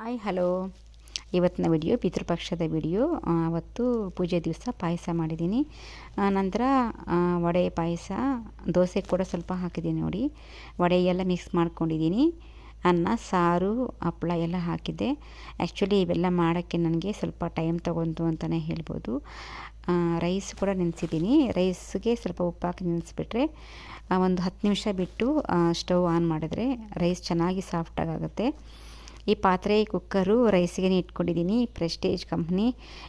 Hi hello ಇವತ್ತಿನ video, ಪಿತೃಪಕ್ಷದ video. ಅವತ್ತು ಪೂಜೆ ದಿವಸ ಪಾಯಸ ಮಾಡಿದ್ದೀನಿ. ನಂತರ ವಡೆ, ಪಾಯಸ, ದೋಸೆ ಕೂಡ ಸ್ವಲ್ಪ ಹಾಕಿದ್ದೀನಿ ನೋಡಿ. ವಡೆ ಎಲ್ಲ ಮಿಕ್ಸ್ ಮಾಡ್ಕೊಂಡಿದ್ದೀನಿ. ಅನ್ನ, ಸಾರು ಹಪ್ಪಳ ಎಲ್ಲ ಹಾಕಿದ್ದೆ. ಆ್ಯಕ್ಚುಲಿ ಇವೆಲ್ಲ ಮಾಡೋಕ್ಕೆ ನನಗೆ ಸ್ವಲ್ಪ ಟೈಮ್ ತೊಗೊಂತು ಅಂತಲೇ ಹೇಳ್ಬೋದು. ರೈಸ್ ಕೂಡ ನೆನೆಸಿದ್ದೀನಿ. ರೈಸ್ಗೆ ಸ್ವಲ್ಪ ಉಪ್ಪು ಹಾಕಿ ನೆನೆಸಿಬಿಟ್ರೆ ಒಂದು ಹತ್ತು ನಿಮಿಷ ಬಿಟ್ಟು ಸ್ಟವ್ ಆನ್ ಮಾಡಿದ್ರೆ ರೈಸ್ ಚೆನ್ನಾಗಿ ಸಾಫ್ಟಾಗಿ ಆಗುತ್ತೆ. ಈ ಪಾತ್ರೆ ಕುಕ್ಕರು ರೈಸಿಗೆ ಇಟ್ಕೊಂಡಿದ್ದೀನಿ ಪ್ರೆಸ್ಟೇಜ್ ಕಂಪ್ನಿ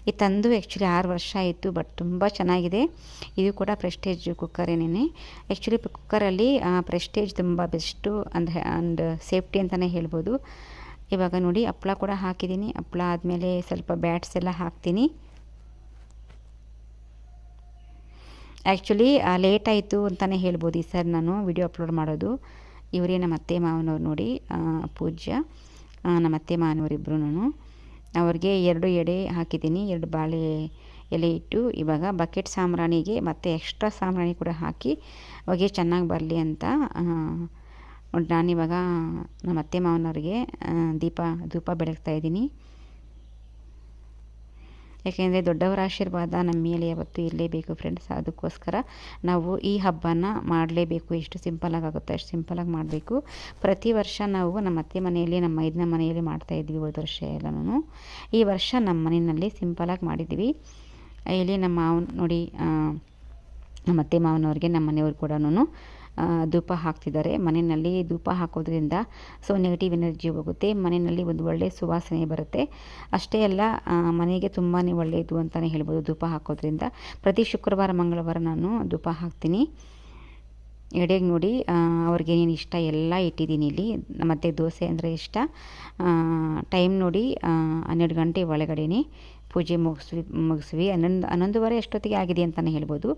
ಇದು ತಂದು ಆ್ಯಕ್ಚುಲಿ ಆರು ವರ್ಷ ಆಯಿತು ಬಟ್ ತುಂಬ ಚೆನ್ನಾಗಿದೆ. ಇದು ಕೂಡ ಪ್ರೆಸ್ಟೇಜ್ ಕುಕ್ಕರೇನೇ ಆ್ಯಕ್ಚುಲಿ ಕುಕ್ಕರಲ್ಲಿ ಪ್ರೆಸ್ಟೇಜ್ ತುಂಬ ಬೆಸ್ಟು ಅಂದರೆ ಆ್ಯಂಡ್ ಸೇಫ್ಟಿ ಅಂತಲೇ ಹೇಳ್ಬೋದು. ಇವಾಗ ನೋಡಿ, ಹಪ್ಳ ಕೂಡ ಹಾಕಿದ್ದೀನಿ. ಹಪ್ಳ ಆದಮೇಲೆ ಸ್ವಲ್ಪ ಬ್ಯಾಟ್ಸ್ ಎಲ್ಲ ಹಾಕ್ತೀನಿ. ಆ್ಯಕ್ಚುಲಿ ಲೇಟ್ ಆಯಿತು ಅಂತಲೇ ಹೇಳ್ಬೋದು ಈ ಸರ್ ನಾನು ವಿಡಿಯೋ ಅಪ್ಲೋಡ್ ಮಾಡೋದು. ಇವರೇ ನಮ್ಮ ಅತ್ತೆ ಮಾವನವ್ರು ನೋಡಿ ಪೂಜ್ಯ. ನಮ್ಮ ಅತ್ತೆ ಮಾವನವರಿಬ್ಬರು ಅವ್ರಿಗೆ ಎರಡು ಎಡೆ ಹಾಕಿದ್ದೀನಿ, ಎರಡು ಬಾಳೆ ಎಲೆ ಇಟ್ಟು ಇವಾಗ ಬಕೆಟ್ ಸಾಂಬ್ರಾಣಿಗೆ ಮತ್ತು ಎಕ್ಸ್ಟ್ರಾ ಸಾಂಬ್ರಾಣಿ ಕೂಡ ಹಾಕಿ ಹೊಗೆ ಚೆನ್ನಾಗಿ ಬರಲಿ ಅಂತ ನಾನಿವಾಗ ನಮ್ಮ ಅತ್ತೆ ಮಾವನವ್ರಿಗೆ ದೀಪ, ಧೂಪ ಬೆಳಗ್ತಾ ಇದ್ದೀನಿ. ಯಾಕೆಂದರೆ ದೊಡ್ಡವರ ಆಶೀರ್ವಾದ ನಮ್ಮ ಮೇಲೆ ಯಾವತ್ತೂ ಇರಲೇಬೇಕು ಫ್ರೆಂಡ್ಸ್ ಅದಕ್ಕೋಸ್ಕರ ನಾವು ಈ ಹಬ್ಬನ ಮಾಡಲೇಬೇಕು. ಎಷ್ಟು ಸಿಂಪಲಾಗಿ ಆಗುತ್ತೆ ಅಷ್ಟು ಸಿಂಪಲಾಗಿ ಮಾಡಬೇಕು. ಪ್ರತಿ ವರ್ಷ ನಾವು ನಮ್ಮ ಅತ್ತೆ ಮನೆಯಲ್ಲಿ, ನಮ್ಮ ಮೈದನ ಮನೆಯಲ್ಲಿ ಮಾಡ್ತಾಯಿದ್ವಿ ಹೋದ ವರ್ಷ ಎಲ್ಲನೂ ಈ ವರ್ಷ ನಮ್ಮ ಮನೆಯಲ್ಲಿ ಸಿಂಪಲಾಗಿ ಮಾಡಿದ್ವಿ. ಇಲ್ಲಿ ನಮ್ಮ ಮಾವನ ನೋಡಿ ನಮ್ಮ ಅತ್ತೆ ಮಾವನವ್ರಿಗೆ, ನಮ್ಮ ಮನೆಯವ್ರು ಕೂಡ ಧೂಪ ಹಾಕ್ತಿದ್ದಾರೆ. ಮನೆಯಲ್ಲಿ ಧೂಪ ಹಾಕೋದ್ರಿಂದ ಸೊ ನೆಗೆಟಿವ್ ಎನರ್ಜಿ ಹೋಗುತ್ತೆ. ಮನೆಯಲ್ಲಿ ಒಂದು ಒಳ್ಳೆಯ ಸುವಾಸನೆ ಬರುತ್ತೆ. ಅಷ್ಟೇ ಅಲ್ಲ ಮನೆಗೆ ತುಂಬಾ ಒಳ್ಳೆಯದು ಅಂತಲೇ ಹೇಳ್ಬೋದು ಧೂಪ ಹಾಕೋದ್ರಿಂದ. ಪ್ರತಿ ಶುಕ್ರವಾರ, ಮಂಗಳವಾರ ನಾನು ಧೂಪ ಹಾಕ್ತೀನಿ. ಎಡೆಗೆ ನೋಡಿ ಅವ್ರಿಗೆ ಏನೇನು ಇಷ್ಟ ಎಲ್ಲ ಇಟ್ಟಿದ್ದೀನಿ ಇಲ್ಲಿ. ಮತ್ತು ದೋಸೆ ಅಂದರೆ ಇಷ್ಟ. ಟೈಮ್ ನೋಡಿ ಹನ್ನೆರಡು ಗಂಟೆ ಒಳಗಡೆನೆ. ಪೂಜೆ ಮುಗಿಸ್ವಿ ಮುಗಿಸ್ವಿ. ಹನ್ನೊಂದು, ಹನ್ನೊಂದುವರೆ ಅಷ್ಟೊತ್ತಿಗೆ ಆಗಿದೆ ಅಂತಲೇ ಹೇಳ್ಬೋದು.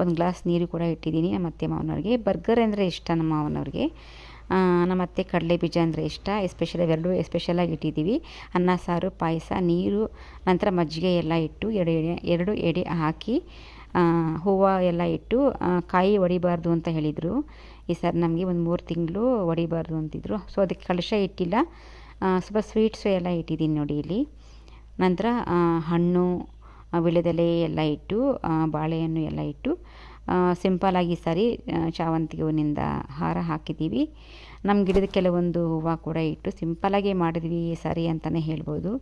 ಒಂದು ಗ್ಲಾಸ್ ನೀರು ಕೂಡ ಇಟ್ಟಿದ್ದೀನಿ. ನಮ್ಮ ಅತ್ತೆ ಮಾವನವ್ರಿಗೆ. ಬರ್ಗರ್ ಅಂದರೆ ಇಷ್ಟ ನಮ್ಮ ಮಾವನವ್ರಿಗೆ. ನಮ್ಮ ಅತ್ತೆ ಕಡಲೆ ಬೀಜ ಅಂದರೆ ಇಷ್ಟ. ಎಸ್ಪೆಷಲ್ ಎರಡು ಎಸ್ಪೆಷಲಾಗಿ ಇಟ್ಟಿದ್ದೀವಿ. ಅನ್ನ, ಸಾರು, ಪಾಯಸ, ನೀರು, ನಂತರ ಮಜ್ಜಿಗೆ ಎಲ್ಲ ಇಟ್ಟು ಎರಡು ಎಡೆ ಎರಡು ಎಡೆ ಹಾಕಿ ಹೂವು ಎಲ್ಲ ಇಟ್ಟು ಕಾಯಿ ಒಡಿಬಾರ್ದು ಅಂತ ಹೇಳಿದರು. ಈ ಸರ್ ನಮಗೆ ಒಂದು ಮೂರು ತಿಂಗಳು ಒಡಿಬಾರ್ದು ಅಂತಿದ್ರು. ಸೊ ಅದಕ್ಕೆ ಕಲಶ ಇಟ್ಟಿಲ್ಲ. ಸ್ವಲ್ಪ ಸ್ವೀಟ್ಸು ಎಲ್ಲ ಇಟ್ಟಿದ್ದೀನಿ ನೋಡಿ ಇಲ್ಲಿ. ನಂತರ ಹಣ್ಣು ವೀಳ್ಯದೆಲೆ ಎಲ್ಲ ಇಟ್ಟು ಬಾಳೆಹಣ್ಣು ಎಲ್ಲ ಇಟ್ಟು ಸಿಂಪಲಾಗಿ ಸರಿ ಶಾವಂತಿಗೆ ಹೂವಿನಿಂದ ಹಾರ ಹಾಕಿದ್ದೀವಿ. ನಮ್ಮ ಗಿಡದ ಕೆಲವೊಂದು ಹೂವು ಕೂಡ ಇಟ್ಟು ಸಿಂಪಲಾಗೇ ಮಾಡಿದ್ವಿ ಸಾರಿ ಅಂತಲೇ ಹೇಳ್ಬೋದು.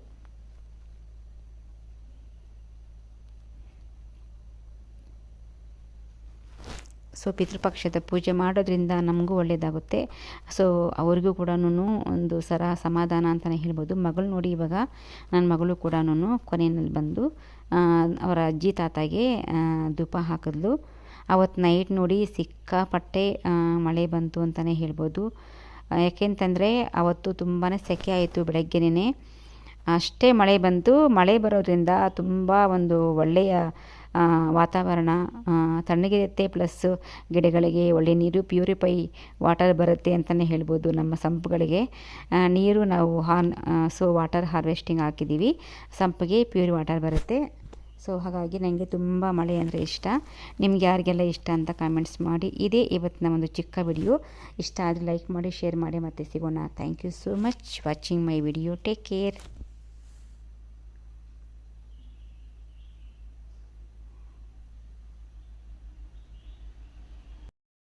ಸೊ ಪಿತೃಪಕ್ಷದ ಪೂಜೆ ಮಾಡೋದ್ರಿಂದ ನಮಗೂ ಒಳ್ಳೆಯದಾಗುತ್ತೆ ಸೊ ಅವ್ರಿಗೂ ಕೂಡ ಒಂದು ಸರ ಸಮಾಧಾನ ಅಂತಲೇ ಹೇಳ್ಬೋದು. ಮಗಳು ನೋಡಿ ಇವಾಗ ನನ್ನ ಮಗಳು ಕೂಡ ಕೊನೆಯಲ್ಲಿ ಬಂದು ಅವರ ಅಜ್ಜಿ ತಾತಾಗೆ ಧೂಪ ಹಾಕಿದ್ಲು. ಅವತ್ತು ನೈಟ್ ನೋಡಿ ಸಿಕ್ಕಾಪಟ್ಟೆ ಮಳೆ ಬಂತು ಅಂತಲೇ ಹೇಳ್ಬೋದು. ಯಾಕೆಂತಂದರೆ ಅವತ್ತು ತುಂಬಾ ಸೆಕೆ ಆಯಿತು ಬೆಳಗ್ಗೆನೇ ಅಷ್ಟೇ ಮಳೆ ಬಂತು. ಮಳೆ ಬರೋದ್ರಿಂದ ತುಂಬ ಒಂದು ಒಳ್ಳೆಯ ವಾತಾವರಣ ತಣ್ಣಗಿರುತ್ತೆ ಪ್ಲಸ್ ಗಿಡಗಳಿಗೆ ಒಳ್ಳೆ ನೀರು ಪ್ಯೂರಿಫೈ ವಾಟರ್ ಬರುತ್ತೆ ಅಂತಲೇ ಹೇಳ್ಬೋದು ನಮ್ಮ ಸಂಪ್ಗಳಿಗೆ. ನೀರು ನಾವು ಹಾನ್ ಸೊ ವಾಟರ್ ಹಾರ್ವೆಸ್ಟಿಂಗ್ ಹಾಕಿದ್ದೀವಿ. ಸಂಪಿಗೆ ಪ್ಯೂರ್ ವಾಟರ್ ಬರುತ್ತೆ. ಸೊ ಹಾಗಾಗಿ ನನಗೆ ತುಂಬ ಮಳೆ ಅಂದರೆ ಇಷ್ಟ. ನಿಮ್ಗೆ ಯಾರಿಗೆಲ್ಲ ಇಷ್ಟ ಅಂತ ಕಾಮೆಂಟ್ಸ್ ಮಾಡಿ. ಇದೇ ಇವತ್ತಿನ ಒಂದು ಚಿಕ್ಕ ವಿಡಿಯೋ ಇಷ್ಟ ಆದರೆ ಲೈಕ್ ಮಾಡಿ ಶೇರ್ ಮಾಡಿ ಮತ್ತೆ ಸಿಗೋಣ. Thank you so much watching my video take care